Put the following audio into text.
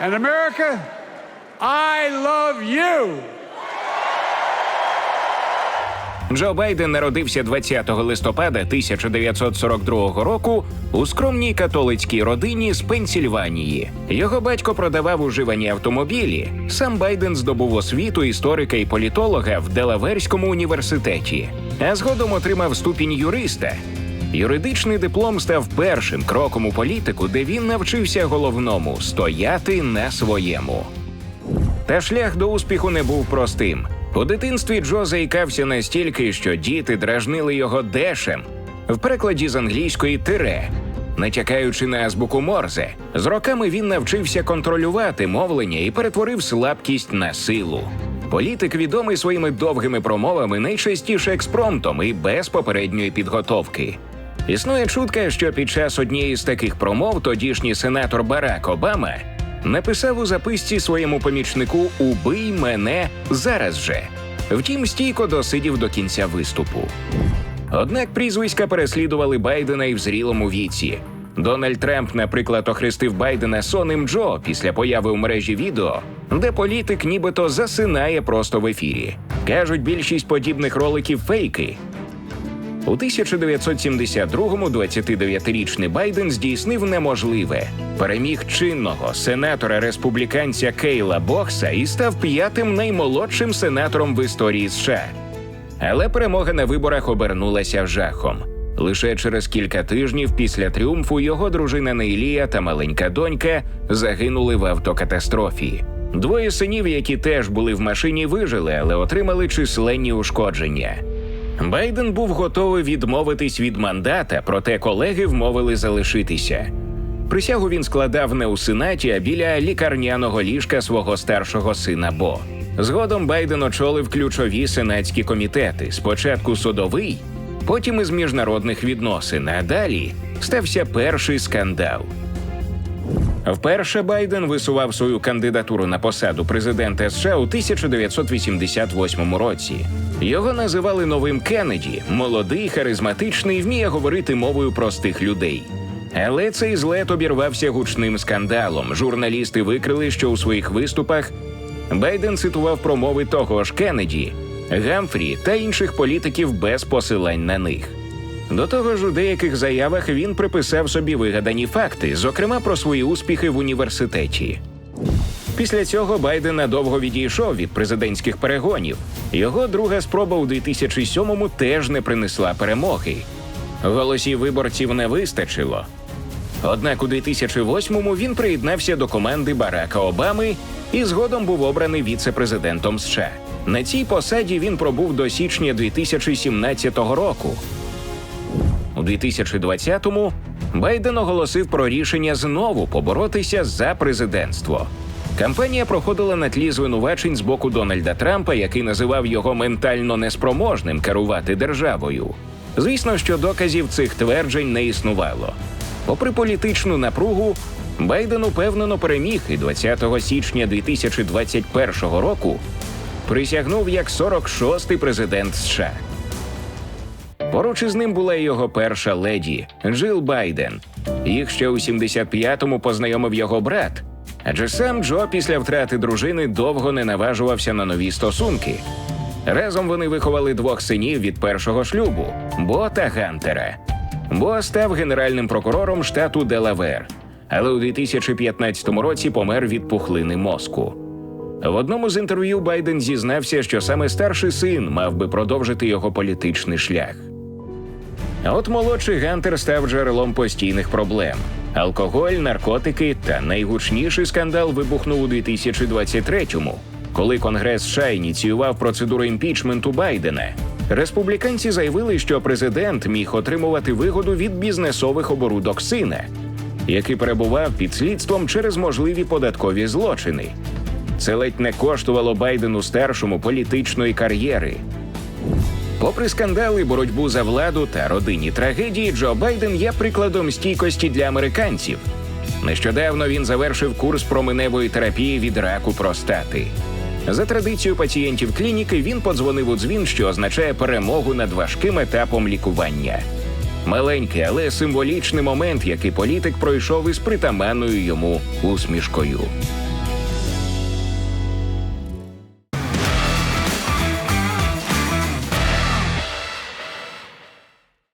And America, I love you. Джо Байден народився 20 листопада 1942 року у скромній католицькій родині з Пенсільванії. Його батько продавав уживані автомобілі. Сам Байден здобув освіту історика і політолога в Делаверському університеті, а згодом отримав ступінь юриста. Юридичний диплом став першим кроком у політику, де він навчився головному стояти на своєму. Та шлях до успіху не був простим. У дитинстві Джо заїкався настільки, що діти дражнили його дешем в перекладі з англійської тире. Натякаючи на азбуку Морзе, з роками він навчився контролювати мовлення і перетворив слабкість на силу. Політик відомий своїми довгими промовами найчастіше експромтом і без попередньої підготовки. Існує чутка, що під час однієї з таких промов тодішній сенатор Барак Обама написав у записці своєму помічнику Убий мене зараз же. Втім, стійко досидів до кінця виступу. Однак прізвиська переслідували Байдена і в зрілому віці. Дональд Трамп, наприклад, охрестив Байдена сонним Джо після появи у мережі відео, де політик нібито засинає просто в ефірі. Кажуть, більшість подібних роликів фейки. У 1972-му 29-річний Байден здійснив неможливе. Переміг чинного сенатора республіканця Кейла Бокса і став п'ятим наймолодшим сенатором в історії США. Але перемога на виборах обернулася жахом. Лише через кілька тижнів після тріумфу його дружина Нейлія та маленька донька загинули в автокатастрофі. Двоє синів, які теж були в машині, вижили, але отримали численні ушкодження. Байден був готовий відмовитись від мандата, проте колеги вмовили залишитися. Присягу він складав не у сенаті, а біля лікарняного ліжка свого старшого сина Бо. Згодом Байден очолив ключові сенатські комітети. Спочатку судовий, потім із міжнародних відносин. А далі стався перший скандал. Вперше Байден висував свою кандидатуру на посаду президента США у 1988 році. Його називали новим Кеннеді, молодий, харизматичний, вміє говорити мовою простих людей. Але цей злет обірвався гучним скандалом. Журналісти викрили, що у своїх виступах Байден цитував промови того ж Кеннеді, Гамфрі та інших політиків без посилань на них. До того ж, у деяких заявах він приписав собі вигадані факти, зокрема про свої успіхи в університеті. Після цього Байден надовго відійшов від президентських перегонів. Його друга спроба у 2007-му теж не принесла перемоги. Голосів виборців не вистачило. Однак у 2008-му він приєднався до команди Барака Обами і згодом був обраний віце-президентом США. На цій посаді він пробув до січня 2017 року. У 2020-му Байден оголосив про рішення знову поборотися за президентство. Кампанія проходила на тлі звинувачень з боку Дональда Трампа, який називав його ментально неспроможним керувати державою. Звісно, що доказів цих тверджень не існувало. Попри політичну напругу, Байден упевнено переміг і 20 січня 2021 року присягнув як 46-й президент США. Поруч із ним була його перша леді Джил Байден. Їх ще у 75-му познайомив його брат. Адже сам Джо після втрати дружини довго не наважувався на нові стосунки. Разом вони виховали двох синів від першого шлюбу Бо та Гантера. Бо став генеральним прокурором штату Делавер, але у 2015 році помер від пухлини мозку. В одному з інтерв'ю Байден зізнався, що саме старший син мав би продовжити його політичний шлях. От молодший Гантер став джерелом постійних проблем: алкоголь, наркотики та найгучніший скандал вибухнув у 2023-му, коли Конгрес США ініціював процедуру імпічменту Байдена. Республіканці заявили, що президент міг отримувати вигоду від бізнесових оборудок сина, який перебував під слідством через можливі податкові злочини. Це ледь не коштувало Байдену старшому політичної кар'єри. Попри скандали, боротьбу за владу та родинні трагедії, Джо Байден є прикладом стійкості для американців. Нещодавно він завершив курс променевої терапії від раку простати. За традицією пацієнтів клініки він подзвонив у дзвін, що означає перемогу над важким етапом лікування. Маленький, але символічний момент, який політик пройшов із притаманною йому усмішкою.